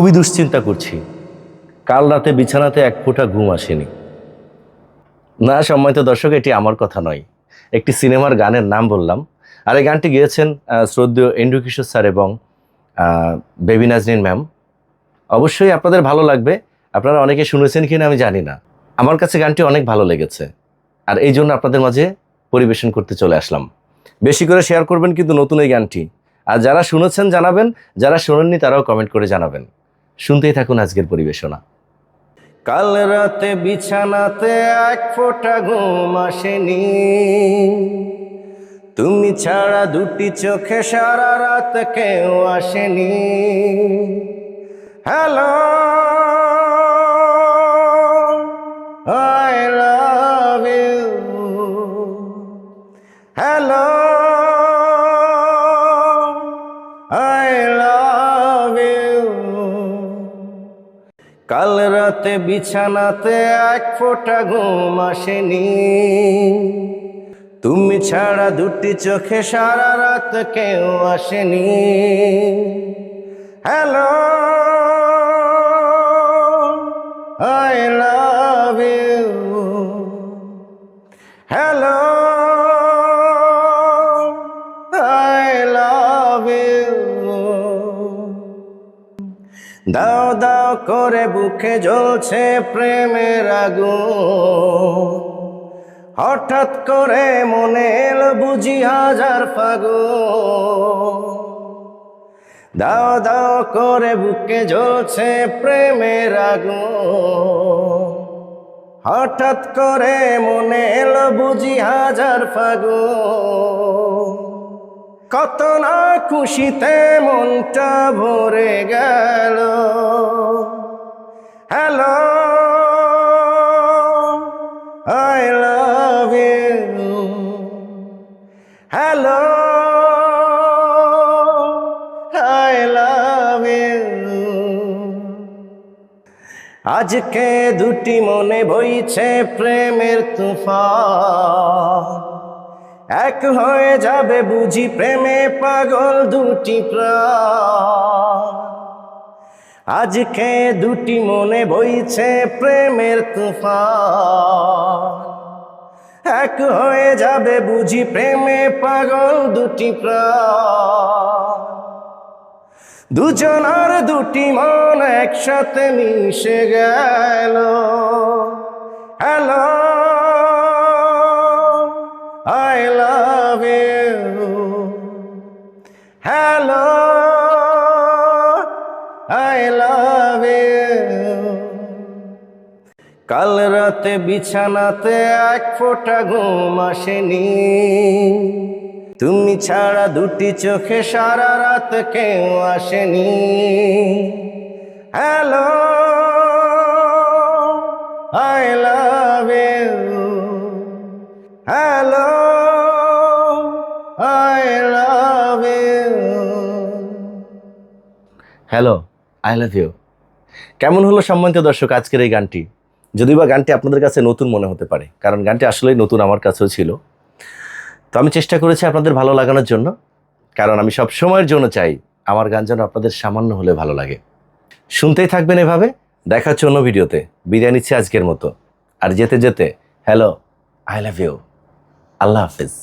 খুবই দুশ্চিন্তা করছি। কাল রাতে বিছানাতে এক ফোঁটা ঘুম আসেনি। না, সম্মানিত দর্শক, এটি আমার কথা নয়। একটি সিনেমার গানের নাম বললাম। আর এই গানটি গেয়েছেন শ্রদ্ধেয় এন্ড্রু কিশোর স্যার এবং বেবি নাজনীন ম্যাম। অবশ্যই আপনাদের ভালো লাগবে। আপনারা অনেকে শুনেছেন কিনা আমি জানি না। আমার কাছে গানটি অনেক ভালো লেগেছে। আর এই জন্য আপনাদের মাঝে পরিবেশন করতে চলে আসলাম। বেশি করে শেয়ার করবেন কিন্তু নতুন এই গানটি। আর যারা শুনেছেন জানাবেন, যারা শোনেননি তারাও কমেন্ট করে জানাবেন। শুনতেই থাকুন আজকের পরিবেশনা। কাল রাতে বিছানাতে এক ফোঁটা ঘুম আসেনি। তুমি ছাড়া দুটি চোখে সারা রাত কেউ আসেনি। হ্যালো কাল রাতে বিছানাতে এক ফোঁটা ঘুম আসেনি। তুমি ছাড়া দুটি চোখে সারা রাত কেউ আসেনি। Hello I love you hello দাও দাও করে বুকে জ্বলছে প্রেমের আগুন। হঠাৎ করে মনে এলো বুঝি হাজার ফাগুন। দাও দাও করে বুকে জ্বলছে প্রেমের আগুন। হঠাৎ করে মনে এলো বুঝি হাজার ফাগুন। কত না খুশিতে মনটা ভরে গেল। Hello I love you hello I love you আজকে দুটি মনে বইছে প্রেমের তুফান। এক হয়ে যাবে বুঝি প্রেমে পাগল দুটি আজকে দুটি মনে বইছে প্রেমের তুফান। এক হয়ে যাবে বুঝি প্রেমে পাগল দুটি দুজনার দুটি মন একসাথে মিশে গেল। হ্যালো আই লাভ ইউ কাল রাতে বিছানাতে এক ফোঁটা ঘুম আসেনি। তুমি ছাড়া দুটি চোখে সারা রাত কেউ আসেনি। Hello I love hello I love hello I love you কেমন হলো সম্মানিত দর্শক আজকের এই গানটি? যদিও বা গানটি আপনাদের কাছে নতুন মনে হতে পারে, কারণ গানটি আসলেই নতুন আমার কাছেও ছিল। তো আমি চেষ্টা করেছি আপনাদের ভালো লাগানোর জন্য, কারণ আমি সব সময়ের জন্য চাই আমার গান যেন আপনাদের সামান্য হলে ভালো লাগে। শুনতেই থাকবেন এভাবে, দেখা অন্য ভিডিওতে। বিদায় নিচ্ছি আজকের মতো। আর যেতে যেতে হ্যালো আই লাভ ইউ আল্লাহ হাফিজ।